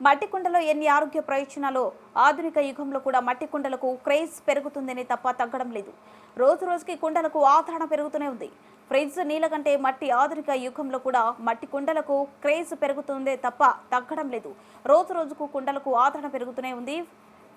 మట్టి కుండలో ఎన్ని ఆరోగ్య ప్రయోజనాలు? ఆధునిక యుగంలో కూడా మట్టి కుండలకు క్రేజ్ పెరుగుతుందని తప్ప తగ్గడం లేదు. రోజు రోజుకి కుండలకు ఆదరణ పెరుగుతూనే ఉంది. ఫ్రిడ్జ్ నీళ్ళ కంటే మట్టి ఆధునిక యుగంలో కూడా మట్టి కుండలకు క్రేజ్ పెరుగుతుందే తప్ప తగ్గడం లేదు. రోజు రోజుకు కుండలకు ఆదరణ పెరుగుతూనే ఉంది.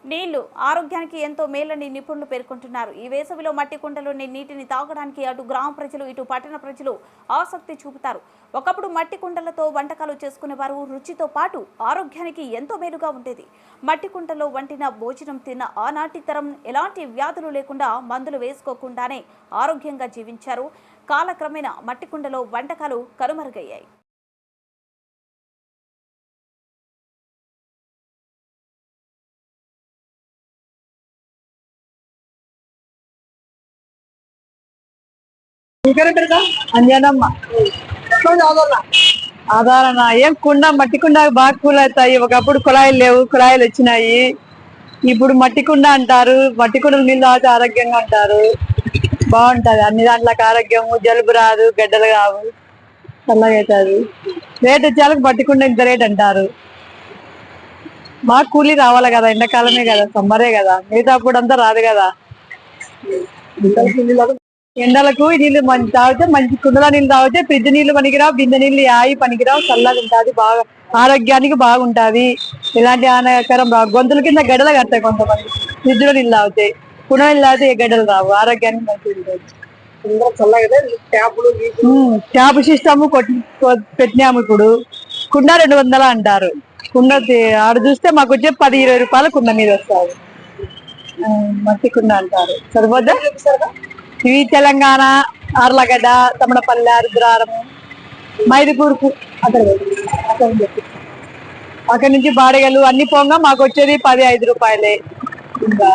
నీళ్ళు ఆరోగ్యానికి ఎంతో మేలని నిపుణులు పేర్కొంటున్నారు. ఈ వేసవిలో మట్టి కుండలోని నీటిని తాగడానికి అటు గ్రామ ప్రజలు ఇటు పట్టణ ప్రజలు ఆసక్తి చూపుతారు. ఒకప్పుడు మట్టి కుండలతో వంటకాలు చేసుకునేవారు రుచితో పాటు ఆరోగ్యానికి ఎంతో మేలుగా ఉండేది. మట్టి కుండలో వంటిన భోజనం తిన్న ఆనాటి తరం ఎలాంటి వ్యాధులు లేకుండా మందులు వేసుకోకుండానే ఆరోగ్యంగా జీవించారు. కాలక్రమేణా మట్టి కుండలో వంటకాలు కనుమరుగయ్యాయి. అంజనమ్మ ఆధారణ ఏం కుండ మట్టి కుండ బాగా కూల్ అవుతాయి. ఒకప్పుడు కుళాయిలు లేవు కుళాయిలు వచ్చినాయి. ఇప్పుడు మట్టి కుండ అంటారు. మట్టి కుండలు నీళ్ళు తాగితే ఆరోగ్యంగా ఉంటారు. బాగుంటది. అన్ని దాంట్లోకి ఆరోగ్యము జలుబు రాదు గడ్డలు కావు చల్లగవుతుంది రేట్ వచ్చేలకు మట్టి కుండ ఇంత రేట్ అంటారు. మాకు కూలీ రావాలి కదా. ఎండాకాలమే కదా. సమ్మరే కదా. మిగతా అప్పుడు అంతా రాదు కదా. ఎండలకు నీళ్ళు మంచి తాగితే మంచి కుండల నీళ్ళు తాగితే ఫ్రిడ్జ్ నీళ్ళు పనికిరావు బిందె నీళ్ళు ఆయి పనికిరావు చల్లగా ఉంటుంది బాగా ఆరోగ్యానికి బాగుంటది. ఎలాంటి హానికరం రావు. గొంతుల కింద గడ్డలు కడతాయి కొంతమంది. ఫ్రిడ్జ్లో నీళ్ళు తాగితే కుండ నీళ్ళు తాగితే గడ్డలు రావు. ఆరోగ్యానికి మంచిది ట్యాప్ సిస్టమ్ పెట్టినాము ఇప్పుడు. కుండ రెండు వందల అంటారు. కుండ ఆడ చూస్తే మాకు వచ్చే పది ఇరవై రూపాయలు కుండ మీద వస్తుంది. మట్టి కుండ అంటారు. సరిపోద్దా? ఇవి తెలంగాణ ఆర్లగడ్డ తమడపల్లె రుద్రారము మైదుకూరుకు అక్కడ అక్కడ అక్కడ నుంచి బాడగలు అన్ని పోగా మాకు వచ్చేది పది ఐదు రూపాయలే. ఇంకా